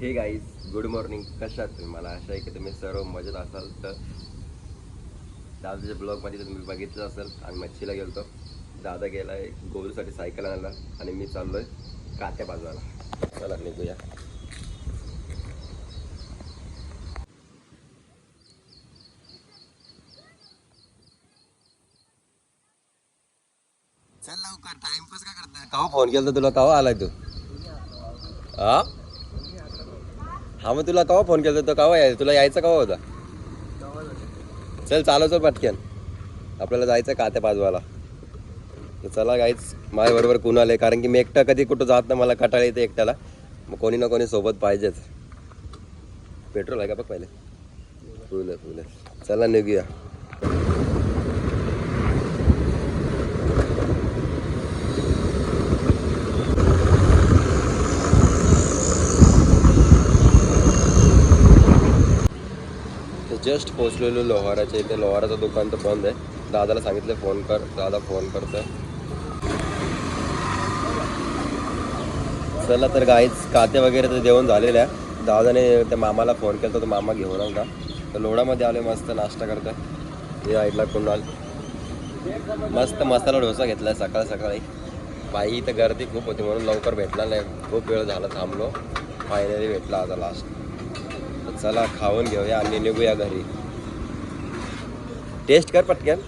हे guys good morning कशा तुम्ही? मला आशा आहे की तुम्ही सर्व मजेत असाल. तर दादाच्या ब्लॉगमध्ये तुम्ही बघितलं असेल. आम्ही मच्छीला गेलतो. दादा गेलाय गोरूसाठी सायकल आणायला आणि मी चाललोय कात्या बाजूला चला निघूया. चल लवकर. टाइमपास का करताय? कावा फोन केला तुला? कावा आलाय तू? हा? हा मग तुला कवा फोन केला तो कवा यायचा? तुला यायचा कवा होता? चल चालव चल पटक्यान आपल्याला जायचं का त्या बाजूला तर चला गाईच माझ्या बरोबर कुणाल आहे कारण की मी एकटा कधी कुठं जात नाही मला कटाळ येते एकट्याला. मग कोणी ना कोणी सोबत पाहिजेच. पेट्रोल आहे का बघ पहिले? फुलं फुलं चला निघूया. जस्ट पोचलेलो लोहाराच्या इथे. लोहाराचं दुकान तर बंद आहे. दादाला सांगितलं फोन कर. दादा फोन करतोय. चला तर गाईच काते वगैरे तर जेवण झालेलं आहे. दादाने त्या मामाला फोन केला तर मामा घेऊन आला. तर लोडामध्ये आले मस्त नाश्ता करतोय. या ऐकला कुणाल मस्त मसाला डोसा घेतलाय सकाळ सकाळी. बाई इथं गर्दी खूप होती म्हणून लवकर भेटला नाही. खूप वेळ झाला थांबलो. फायनली भेटला आता लास्ट तर चला खाऊन घेऊया आणि निघूया घरी. टेस्ट कर पटकन.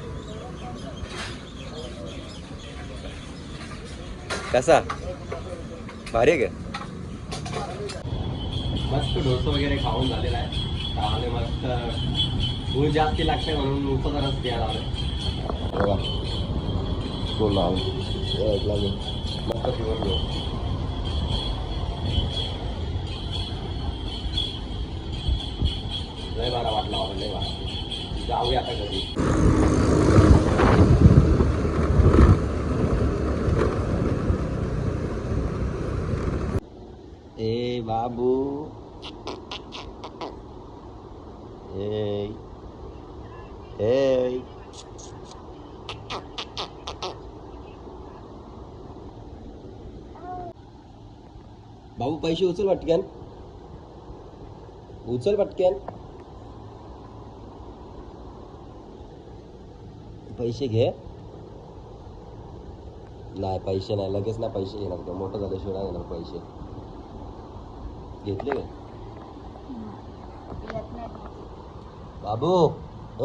कसा? भारी आहे मस्त डोसा वगैरे खाऊन झालेला आहे. त्यामुळे मस्त ऊन जास्ती लागते म्हणून जराच घ्यायला आलं फुल लावून. मस्त फिरून घेऊ. ए बाबू। ए। ए। बाबू पैसे उचल पटक्यान उचल पटक्यान पैसे घे. नाही पैसे नाही. लगेच ना पैसे घेणार तो मोठं झाल्याशिवाय शिवाय घेणार पैसे. घेतले का? बाबू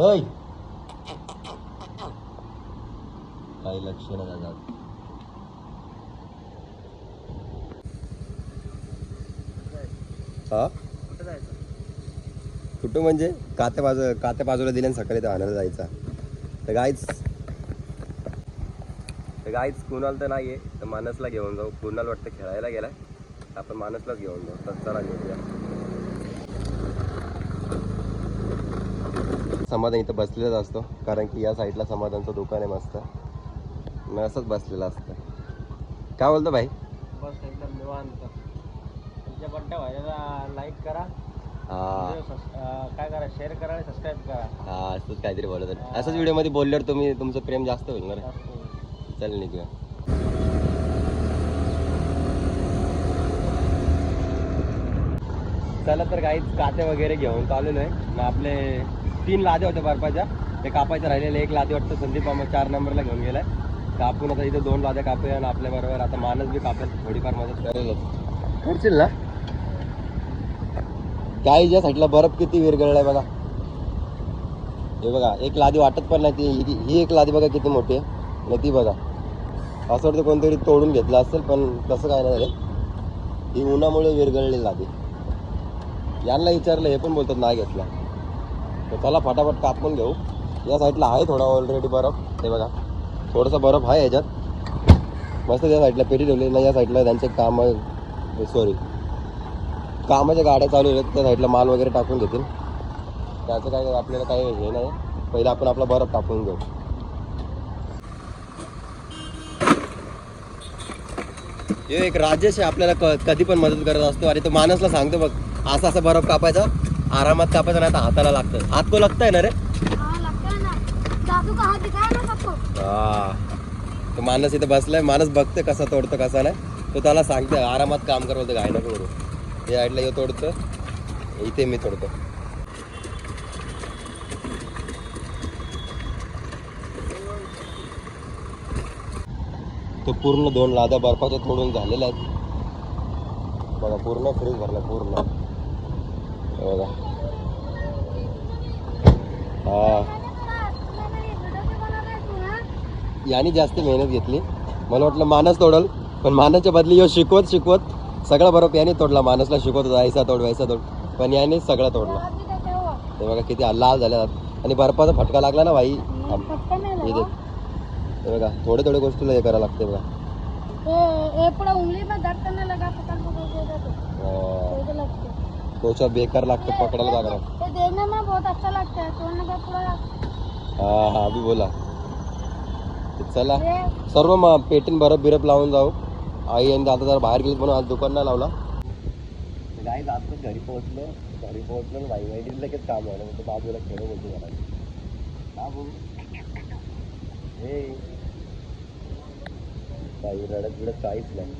ऐ. काही लक्ष नाही दादा हा? कुठं म्हणजे? कात्या बाजू कात्या बाजूला दिल्या सकाळी तर आणायला जायचा. तर गाईच तर गाईच कुणाल तर नाही आहे तर मानसला घेऊन जाऊ. कुणाल वाटतं खेळायला गेलाय आपण मानसलाच घेऊन जाऊ. तर चला घेऊया समाधान इथं बसलेलाच असतो कारण की या साईडला समाधानचं दुकान आहे मस्त. मग असंच बसलेलं असतं. काय बोलतो भाई? बस एकदम निवांत. तुमच्या बड्डे व्हायला लाईक करा. हा. काय करा शेअर करा आणि सबस्क्राईब करा. हा असंच काहीतरी बोलत आहे असंच व्हिडिओमध्ये बोलल्यावर तुम्ही तुमचं प्रेम जास्त होईल ना रे. चल निघूया. चला तर काहीच काते वगैरे घेऊन आहे. मग आपले तीन लादे होते बर्फाच्या ते कापायचे राहिलेले एक लादी वाटतं संदीप मामा चार नंबरला घेऊन गेलाय. कापून आता इथे दोन लाद्या कापूया आणि आपल्या बरोबर आता मानस बी कापेल. थोडीफार मदत करेलच करशील ना? काय ज्या साईडला बर्फ किती विरघळलाय बघा. हे बघा एक लादी वाटत पण नाही ती. ही- एक लादी बघा किती मोठी आहे. नाही ती बघा. असं वाटतं कोणतरी तोडून घेतलं असेल पण तसं काय नाही झालं ही उन्हामुळे विरघळली लादी. यांना विचारलं हे पण बोलतात नाही घेतला. तर चला फटाफट कापून घेऊ. या साईडला आहे थोडा ऑलरेडी बर्फ. हे बघा. थोडासा बर्फ आहे ह्याच्यात मस्त त्या साईडला पेटी ठेवली ना या साईडला त्यांचे काम सॉरी कामाच्या गाड्या चालू आहेत त्या साईडला माल वगैरे टाकून घेतील त्याचं काय आपल्याला काही हे नाही. पहिलं आपण आपला बर्फ टाकून घेऊ. हे एक राजेश आहे आपल्याला कधी पण मदत करत असतो. आणि तो माणसला सांगतो बघ असा असा बर्फ कापायचा आरामात कापायचा नाही तर हाताला लागतं. हात को लागतंय ना रे? हाँ तो माणस इथं बसलाय माणस बघते कसा तोडतो कसा नाही. तो त्याला सांगते आरामात काम कर बोलतो घाई नको करू. या साईडला येऊ तोडतो. इथे मी तोडतो. तो पूर्ण दोन लादा बर्फाच्या तोडून झालेल्या आहेत. बघा पूर्ण फ्रीज भरला पूर्ण. बघा. हा. याने जास्त मेहनत घेतली. मला वाटलं मानस तोडल पण मानाच्या बदली यो शिकवत शिकवत. सगळा बरोबर याने तोडला मानसला शिकवत होता ऐसा तोड वैसा तोड. पण याने सगळा तोडला. हे बघा किती लाल झाले आणि बर्फाचा फटका लागला ना हे देख. हे बघा थोडे थोडे गोष्टीला हे करावं लागते बघा. तो है तोचा बेकार लागतो पकडायला लगता है हा अभि बोला. चला. सर्व मग पेटीन बरफ बिरफ लावून जाऊ. आई आणि दादा जरा बाहेर गेली म्हणून आज दुकान नाही लावला. गाई जात घरी पोहोचलो. घरी पोहोचलो बाई वाईट लगेच काम झालं तो बाजूला खेळ बोलतो मला बाबू हे बाई रडत बिडत काहीच नाही.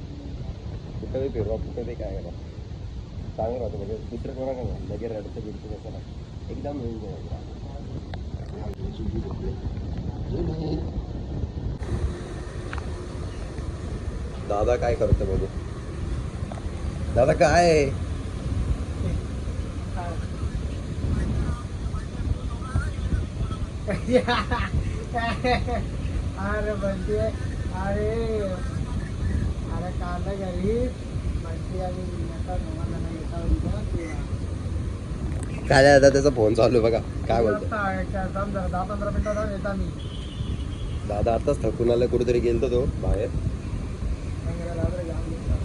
कुठं बी फिरवा कुठं बी काय करा. चांगलं राहतं म्हणजे दुसरं कोणा नाही. लगेच रडतं बिडतं तसं नाही एकदम मिळून दादा काय करतो बघू. दादा काय? अरे बनते अरे. अरे कांदा घरी आणि उद्या. काय दादा त्याचा फोन चालू बघा. काय बोलतो आता दहा पंधरा मिनिटात येता मी. दादा आताच थकून आला कुठेतरी गेलतो तो बाहेर.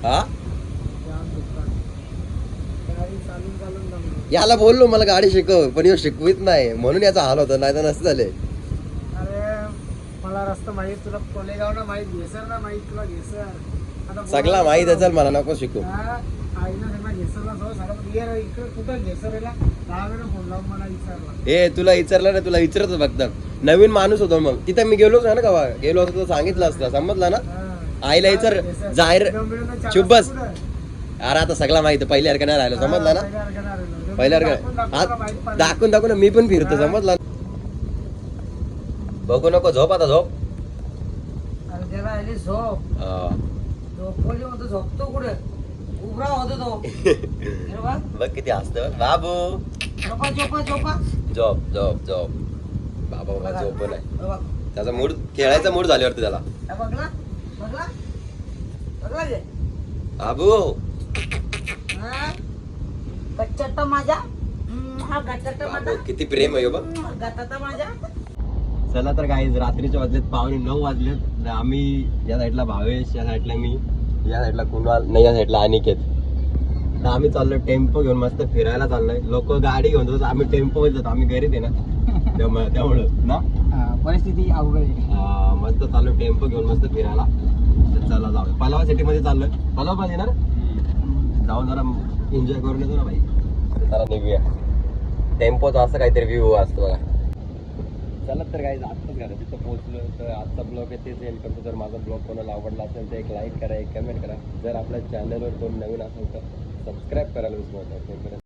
हा. याला बोललो मला गाडी शिकव पण ह्यो शिकवीत नाही. म्हणून याचा हाल होता नाही तर नसतं झाले. अरे मला रस्ता माहीत तुला कोलेगाव ना माहीत घेसर ना माहीत तुला घेसर. आता सगळा माहीत चल मला नको शिकू. हा, ये तुला विचारलं ना तुला विचारत फक्त. नवीन माणूस होतो मग. तिथे मी गेलोच ना का गेलो असतो सांगितलं असतं. समजला ना. आईला घेसर. जाहीर. डोंबिवलीला चार चुप बस. वाजता कुठं? अरे आता सगळा माहिती पहिल्या नाही राहिलं समजला ना? पहिल्या. पहिल्या दाखवून- दाखवून मी पण फिरतो. समजला? बघू नको झोप आता झोप. झोपतो कुठे? उभरा होतो तो. बघ किती बघ. बाबू. झोपा झोपा झोपा. झोप झोप झोप. बाबा बाबा. झोप नाही त्याचा मूड खेळायचा मूड झाल्यावरती त्याला. माझा हा? माझा बाबू किती प्रेम आहे हो माझा चला तर काही रात्रीच्या वाजलेत पावणे नऊ वाजलेत. तर आम्ही या साईडला भावेश या साईडला मी या साईडला कुणाल नाही या साईडला अनिकेत. तर आम्ही चाललोय टेम्पो घेऊन मस्त फिरायला चाललोय. लोक गाडी घेऊन जातात आम्ही टेम्पो जातो आम्ही गरीब आहे ना. त्यामुळे त्यामुळं ना? परिस्थिती अवघड मस्त चाललोय टेम्पो घेऊन मस्त फिरायला. तर चला जाऊ पलावा सिटी मध्ये चाललोय. पलावा पाहिजे ना जाऊन जरा एन्जॉय करून येतो ना भाई. चला निघूया. टेम्पोचा असं काहीतरी व्ह्यू असतो बघा. चला तर काही आत्ताच घरा तिथं पोहोचलो तर आजचा ब्लॉग आहे तेच एंड करतो. जर माझा ब्लॉग कोणाला आवडला असेल तर एक लाईक करा एक कमेंट करा. जर आपल्या चॅनलवर कोण नवीन असेल तर सबस्क्राईब करायला विसरू नका.